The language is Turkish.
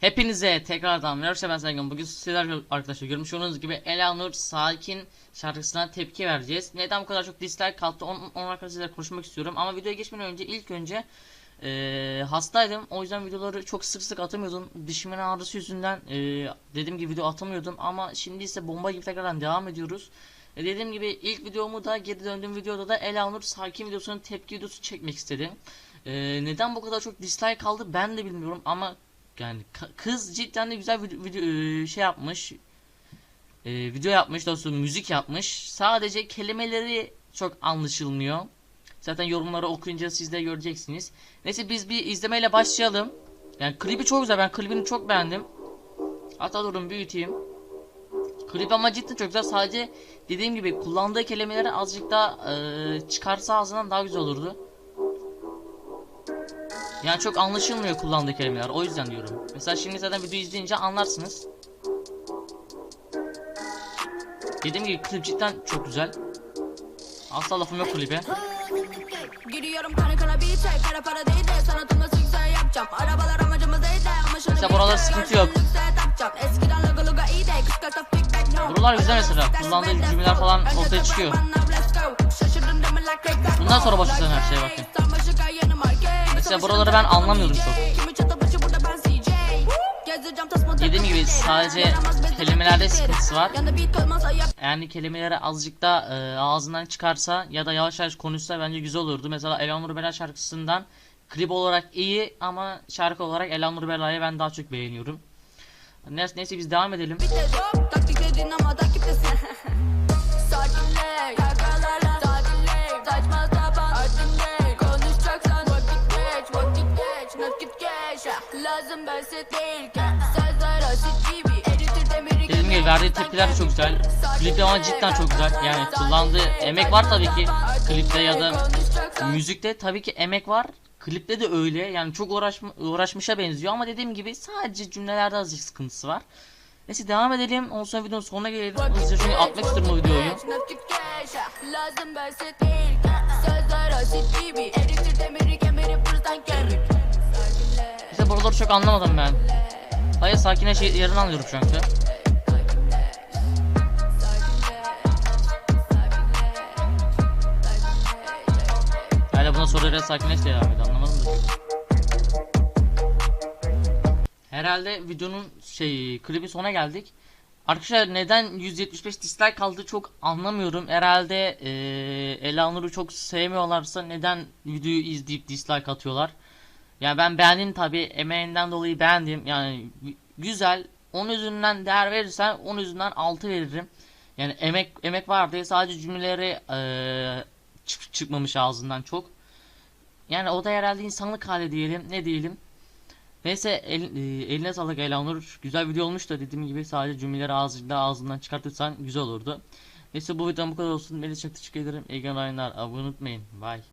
Hepinize tekrardan merhaba ben Sergen. Bugün sizler arkadaşlar görmüş olduğunuz gibi Elanur Sakin şarkısına tepki vereceğiz. Neden bu kadar çok dislike kalktı onun, onun hakkında sizlerle konuşmak istiyorum. Ama videoya geçmeden önce ilk önce eee, hastaydım. O yüzden videoları çok sık sık atamıyordum. Dişimin ağrısı yüzünden eee, dediğim gibi video atamıyordum. Ama şimdi ise bomba gibi tekrardan devam ediyoruz. E, dediğim gibi ilk videomu da geri döndüğüm videoda da Elanur Sakin videosunun tepki videosu çekmek istedim. Eee, neden bu kadar çok dislike kaldı ben de bilmiyorum ama yani kız cidden de güzel video, video şey yapmış. E, video yapmış dostum müzik yapmış. Sadece kelimeleri çok anlaşılmıyor. Zaten yorumları okuyunca siz de göreceksiniz. Neyse biz bir izlemeyle başlayalım. Yani klibi çok güzel. Ben klibini çok beğendim. Hatta durun büyüteyim. Klip ama cidden çok güzel. Sadece dediğim gibi kullandığı kelimeleri azıcık daha e, çıkarsa ağzından daha güzel olurdu. Yani çok anlaşılmıyor kullandığı kelimeler. O yüzden diyorum. Mesela şimdi zaten video izleyince anlarsınız. Dediğim gibi klip cidden çok güzel. Asla lafım yok klibe. Giriyorum kanı kana bir çek Kara para değil de sanatımla siksen yapacağım Arabalar amacımız değil de ama şunu Mesela buralarda bir sıkıntı yok. Eskiden logo logo iyi de kız kasa feedback no Buralar güzel mesela. Kullandığı cümleler falan ortaya çıkıyor. Bundan sonra başlasın her şeye bakın. Mesela buraları ben anlamıyorum çok. Dediğim gibi sadece kelimelerde sıkıntısı var. Yani kelimeleri azıcık da e, ağzından çıkarsa ya da yavaş yavaş konuşsa bence güzel olurdu. Mesela Elanur Bela şarkısından klip olarak iyi ama şarkı olarak Elanur Bela'yı ben daha çok beğeniyorum. Neyse, neyse biz devam edelim. Lazım basit değilken Sözler asit gibi Eritir demiri Dediğim gibi verdiği tepkiler de çok güzel. Klipte ama cidden çok güzel. Yani kullandığı emek var tabii ki. Klipte ya da müzikte tabii ki emek var. Klipte de öyle. Yani çok uğraşma, uğraşmışa benziyor ama dediğim gibi sadece cümlelerde azıcık sıkıntısı var. Neyse devam edelim. Ondan sonra videonun sonuna gelelim. Hızlıca çünkü atmak istiyorum o videoyu. Lazım basit değilken Sözler asit gibi Eritir demiri kemeri fırsat Sakinle Buraları çok anlamadım ben. Hayır sakine şey, yerini anlıyorum şu anda. Hala buna sorulara sakinleş diye devam ediyor anlamadım da. Herhalde videonun şey klibi sona geldik. Arkadaşlar neden 175 dislike kaldı çok anlamıyorum. Herhalde eee Elanur'u çok sevmiyorlarsa neden videoyu izleyip dislike atıyorlar. Yani ben beğendim tabi emeğinden dolayı beğendim. Yani gü- güzel. 10 üzerinden değer verirsen 10 üzerinden 6 veririm. Yani emek emek var diye sadece cümleleri eee, çık- çıkmamış ağzından çok. Yani o da herhalde insanlık hali diyelim. Ne diyelim. Neyse el, e, eline sağlık Elanur. Güzel video olmuş da dediğim gibi sadece cümleleri ağzında ağzından çıkartırsan güzel olurdu. Neyse bu videodan bu kadar olsun. Beni çok teşekkür ederim. İyi günler. Abone unutmayın. Bye.